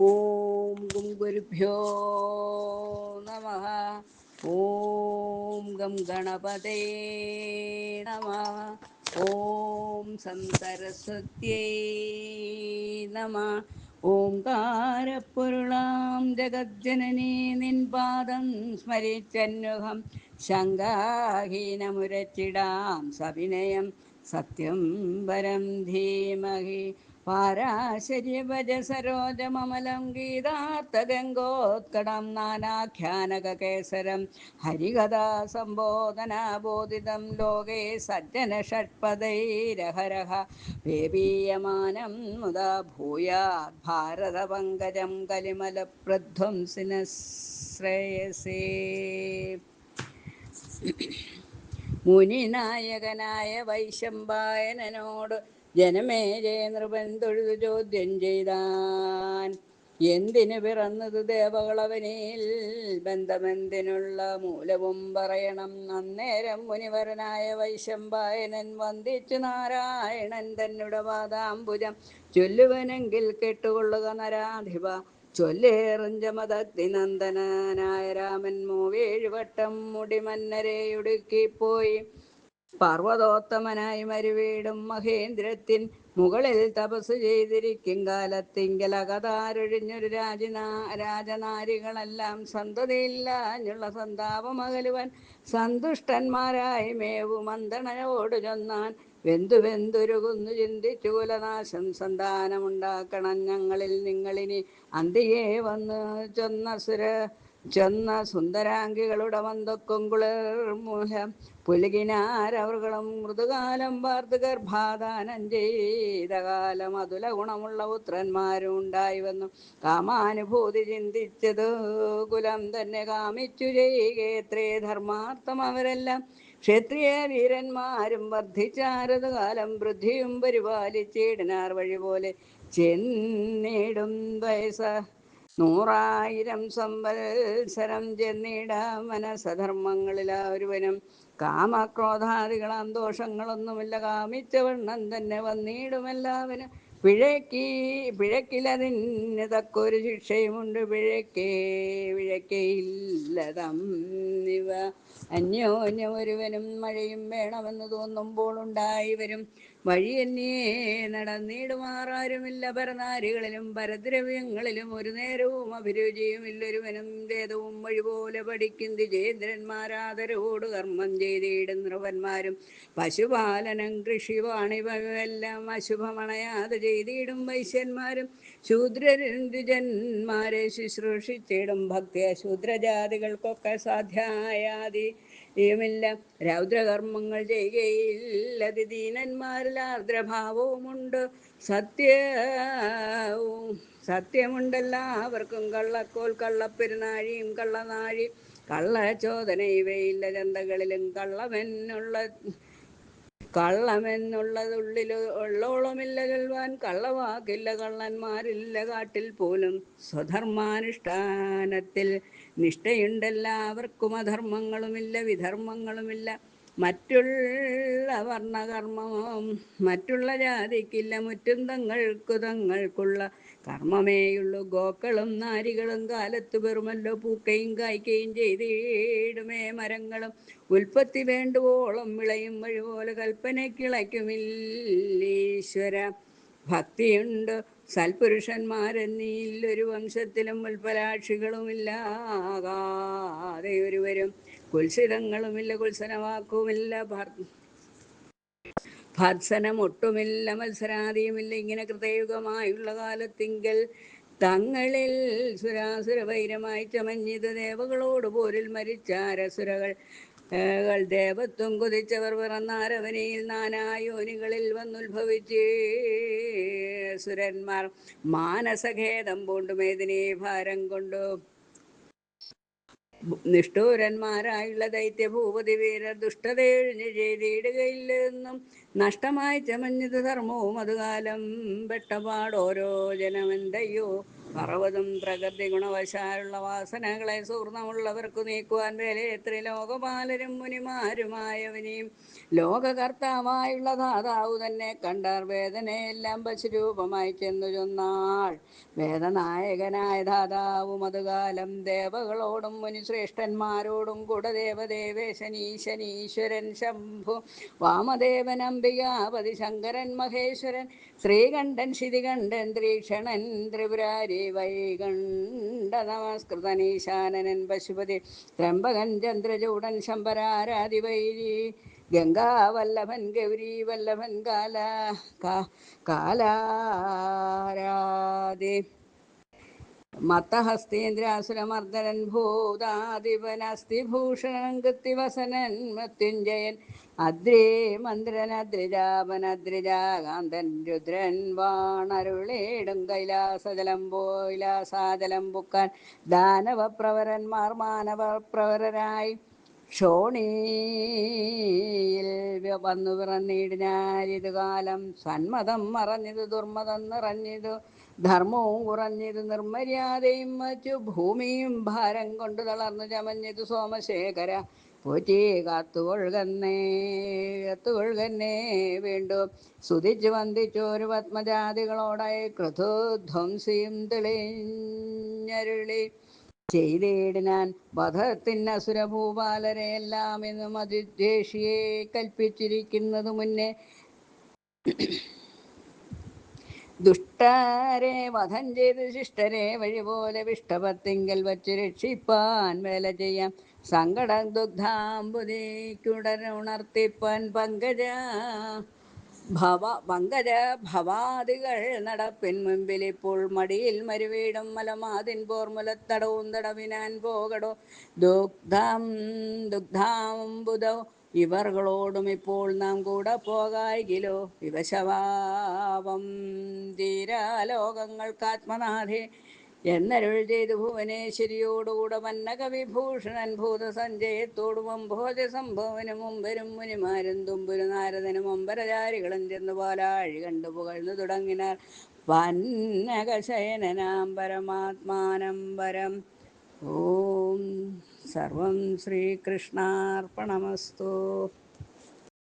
ഓം ഗും ഗുരുഭ്യോ നമ. ഓം ഗം ഗണപതേ നമ. ഓം സം സരസ്വത്യേ നമ ഓംകാരപ്പൊരുളാം ജഗജ്ജനനീ നിൻപാദം സ്മരിച്ചന്വഹം. ശങ്കാഹീനമുരച്ചിടാം സവിനയം. സത്യം പരം ധീമഹി. പാരാശര്യഭജ സരോജമമലം ഗീതാർത്ഥഗംഗോത്കടം നാനാഖ്യാനകേസരം ഹരികഥാ സംബോധനാബോധിതം ലോകേ സജ്ജന ഷട്പദൈരഹരഹ വേപീയമാനം മുദാ ഭൂയാത് ഭാരതപങ്കജം കലിമലപ്രധ്വംസിന ശ്രേയസേ മുനിനായകനായ വൈശമ്പായനോട് ജനമേജയ നൃപൻ തൊഴുതു ചോദ്യം ചെയ്താൻ. എന്തിനു പിറന്നത് ദേവകളവനിൽ? ബന്ധമെന്തിനുള്ള മൂലവും പറയണം. അന്നേരം മുനിവരനായ വൈശമ്പായനൻ വന്ദിച്ചു നാരായണൻ തന്നുടെ പാദാംബുജം. ചൊല്ലുവനെങ്കിൽ കെട്ടുകൊള്ളുക നരാധിപ. ചൊല്ലേറുഞ്ചമതഗ്നി നന്ദനായ രാമൻ മൂവേഴുവട്ടം മുടിമന്നരെയുടുക്കിപ്പോയി പർവതോത്തമനായി മരുവീടും മഹേന്ദ്രത്തിൻ മുകളിൽ തപസ് ചെയ്തിരിക്കും കാലത്തിങ്കൽ അകതാരൊഴിഞ്ഞൊരു രാജനാ രാജനാരികളെല്ലാം സന്തതിയില്ലാഞ്ഞുള്ള സന്താപമകലുവൻ സന്തുഷ്ടന്മാരായി മേവു മന്ദണയോട് ചൊന്നാൻ വെന്തു വെന്തുരുകുന്നു ചിന്തിച്ചു കുലനാശം സന്താനമുണ്ടാക്കണം ഞങ്ങളിൽ നിങ്ങളിനി അന്തിയെ വന്ന് ചൊന്ന സുര ചൊന്ന സുന്ദരാംഗികളുടെ മന്ദക്കും കുളിർമുഹം പുലുകിനാരവറുകളും മൃദുകാലം പാർത്ത് ഗർഭാദാനം ചെയ്ത കാലം അതുല ഗുണമുള്ള പുത്രന്മാരും ഉണ്ടായി വന്നു. കാമാനുഭൂതി ചിന്തിച്ചത് കുലം തന്നെ കാമിച്ചു ചെയ്യുകേത്രേ ധർമാർത്ഥം അവരെല്ലാം. ക്ഷത്രിയ വീരന്മാരും വർദ്ധിച്ചാരത് കാലം വൃദ്ധിയും പരിപാലിച്ചിടിനാർ വഴി പോലെ ചെന്നിടും വയസ്സ നൂറായിരം സംവത്സരം ചെന്നിട മനസധർമ്മങ്ങളിലാ ഒരുവനും കാമക്രോധാദികളാം ദോഷങ്ങളൊന്നുമില്ല. കാമിച്ചവണ്ണം തന്നെ വന്നിടുമെല്ലാവനും പിഴയ്ക്ക് പിഴക്കിലതിന് തക്കൊരു ശിക്ഷയുമുണ്ട്. പിഴക്കേ പിഴക്കയില്ലതം ഇവ അന്യോന്യം ഒരുവനും മഴയും വേണമെന്ന് തോന്നുമ്പോൾ ഉണ്ടായി വരും. വഴിയന്യേ നടന്നിടുമാറാരുമില്ല. പരനാരികളിലും പരദ്രവ്യങ്ങളിലും ഒരു നേരവും അഭിരുചിയും ഇല്ലൊരുവനും വേദവും വഴിപോലെ പഠിക്കും. ദ്വിജേന്ദ്രന്മാരാദരവോട് കർമ്മം ചെയ്തിടും നൃപന്മാരും പശുപാലനം കൃഷി വാണിഭമെല്ലാം അശുഭമണയാതെ ചെയ്തിടും വൈശ്യന്മാരും. ശൂദ്രരുജന്മാരെ ശുശ്രൂഷിച്ചിടും ഭക്തി ശൂദ്രജാതികൾക്കൊക്കെ സാധ്യായാതി യുമില്ല രൗദ്രകർമ്മങ്ങൾ ചെയ്യുകയില്ല. ദീനന്മാരിൽ ആർദ്രഭാവവുമുണ്ട് സത്യവും സത്യമുണ്ടെല്ലാവർക്കും. കള്ളക്കോൽ കള്ളപ്പെരുനാഴിയും കള്ളനാഴി കള്ളചോദന ഇവയില്ല. ചന്തകളിലും കള്ളമെന്നുള്ള കള്ളമെന്നുള്ളതുള്ളിൽ ഉള്ളോളമില്ല കൽവാൻ കള്ളവാക്കില്ല കള്ളന്മാരില്ല കാട്ടിൽ പോലും സ്വധർമാനുഷ്ഠാനത്തിൽ നിഷ്ഠയുണ്ടെല്ലാവർക്കും അധർമ്മങ്ങളുമില്ല വിധർമ്മങ്ങളുമില്ല. മറ്റുള്ള വർണകർമ്മം മറ്റുള്ള ജാതിക്കില്ല മുറ്റും തങ്ങൾക്കു തങ്ങൾക്കുള്ള കർമ്മമേയുള്ളൂ. ഗോക്കളും നാരികളും കാലത്ത് വെറുമല്ലോ പൂക്കയും കായ്ക്കയും ചെയ്തിടുമേ മരങ്ങളും. ഉൽപ്പത്തി വേണ്ടുവോളം വിളയും വഴിപോലെ കൽപ്പനയ്ക്കിളയ്ക്കുമില്ലീശ്വര ഭക്തിയുണ്ട് സൽപുരുഷന്മാരെന്നീലൊരു വംശത്തിലും ഉൽപ്പലാക്ഷികളുമില്ലാകാതെ ഒരുവരും കുൽസിതങ്ങളുമില്ല കുൽസനവാക്കുമില്ല ഭർസനമൊട്ടുമില്ല മത്സരാദിയുമില്ല. ഇങ്ങനെ കൃതയുഗമായുള്ള കാലത്തിങ്കൽ തങ്ങളിൽ സുരാസുര വൈരമായി ചമഞ്ഞിത് ദേവകളോട് പോരിൽ മരിച്ചാരസുരകൾ ദേവത്വം കുതിച്ചവർ പിറന്നാരവനിയിൽ നാനായോനികളിൽ വന്നുത്ഭവിച്ച് സുരന്മാർ. മാനസഖേദം പൂണ്ടുമേതിനെ ഭാരം കൊണ്ടു നിഷ്ഠൂരന്മാരായുള്ള ദൈത്യഭൂപതി വീരർ ദുഷ്ടതയൊഴിഞ്ഞ് ചെയ്തിടുകയില്ലെന്നും നഷ്ടമായി ചമഞ്ഞത് ധർമ്മവും അതുകാലം പെട്ടപാടോരോ ജനമെന്തയ്യോ? പർവതം പ്രകൃതി ഗുണവശാലുള്ള വാസനകളെ സൂർണമുള്ളവർക്കു നീക്കുവാൻ വേലേ ത്രിലോകപാലരും മുനിമാരുമായവനെയും ലോകകർത്താവായുള്ള ദാതാവ് തന്നെ കണ്ടാർ വേദനയെല്ലാം പശുരൂപമായി ചെന്നു ചൊന്നാൾ. വേദനായകനായ ദാതാവും അതുകാലം ദേവകളോടും മുനിശ്രേഷ്ഠന്മാരോടും കൂടെ ദേവദേവേശനീശനീശ്വരൻ ശംഭു വാമദേവൻ അംബികാപതി ശങ്കരൻ മഹേശ്വരൻ ശ്രീകണ്ഠൻ ശിതികണ്ഠൻ ത്രീക്ഷണൻ ത്രിപുരാരി വൈകണ്ഠ നമസ്കൃതനീശാനനൻ പശുപതി ത്രംബകൻ ചന്ദ്രചൂടൻ ശമ്പരാരാതി വൈരി ഗംഗാവല്ലഭൻ ഗൗരി വല്ലഭൻ കാല കാലാരാതി മത്തഹസ്തീന്ദ്രാസുരമർദ്ദനൻ ഭൂതാധിപനസ്തി ഭൂഷണൻ കൃത്തിവസനൻ മൃത്യുഞ്ജയൻ അദ്രേ മന്ദ്രൻ അദ്രിജാപൻ അദ്രിജാകാന്തൻ രുദ്രൻ വാണരുളേടും കൈലാസജലം പോയിലാസാജലം പുക്കാൻ ദാനവപ്രവരന്മാർ മാനവപ്രവരരായി. ക്ഷോണിയിൽ വന്നു പിറന്നിടിനാരിതു കാലം സന്മതം മറഞ്ഞത് ദുർമതം നിറഞ്ഞത് ധർമ്മവും കുറഞ്ഞത് നിർമര്യാദയും വച്ചു ഭൂമിയും ഭാരം കൊണ്ട് തളർന്നു ചമഞ്ഞത് സോമശേഖര. പോറ്റി കാത്തുകൊഴുകന്നേ കാത്തുകൊഴുകന്നേ വീണ്ടും സുതിച്ചു വന്ദിച്ചോരു പത്മജാതികളോടായി ക്രതുധ്വംസിയും തെളിഞ്ഞരുളി. ചെയ്തിടിനാൻ എല്ലാം എന്നും അതിദ്വേഷിയെ കൽപ്പിച്ചിരിക്കുന്നത് മുന്നേ. ദുഷ്ടരെ വധം ചെയ്ത് ശിഷ്ടരെ വഴി പോലെ വിഷ്ടപത്തിങ്കൽ വച്ച് രക്ഷിപ്പാൻ വേല ചെയ്യാം. സങ്കടം ദുഗ്ധാംബുദിക്കുടനുണർത്തിപ്പാൻ പങ്കജ ഭവ വങ്കര ഭവാദികൾ നടപ്പിൻ മുമ്പിൽ ഇപ്പോൾ മടിയിൽ മരുവീടും മലമാതിൻ പോർമുലത്തടവും തടവിനാൻ പോകടോ. ദുഗ്ധം ദുഗ്ധാം ദുഗ്ധാംബുദോ ഇവർകളോടും ഇപ്പോൾ നാം കൂടെ പോകായികിലോ. വിവശഭാവം തീരാലോകങ്ങൾക്കാത്മനാഥേ എന്നരുൾ ചെയ്തു ഭുവനേശ്വരിയോടുകൂടെ മന്നകവിഭൂഷണൻ ഭൂതസഞ്ജയത്തോടും അംഭോജ സംഭവനും മുമ്പരും മുനിമാരും തുമ്പുരു നാരദനും അമ്പരചാരികളും ചെന്നു പോലാഴി കണ്ടു പുകഴ്ന്നു തുടങ്ങിനാൽ വന്നകശയനാം പരമാത്മാനം പരം ഓം സർവം ശ്രീകൃഷ്ണാർപ്പണമസ്തു.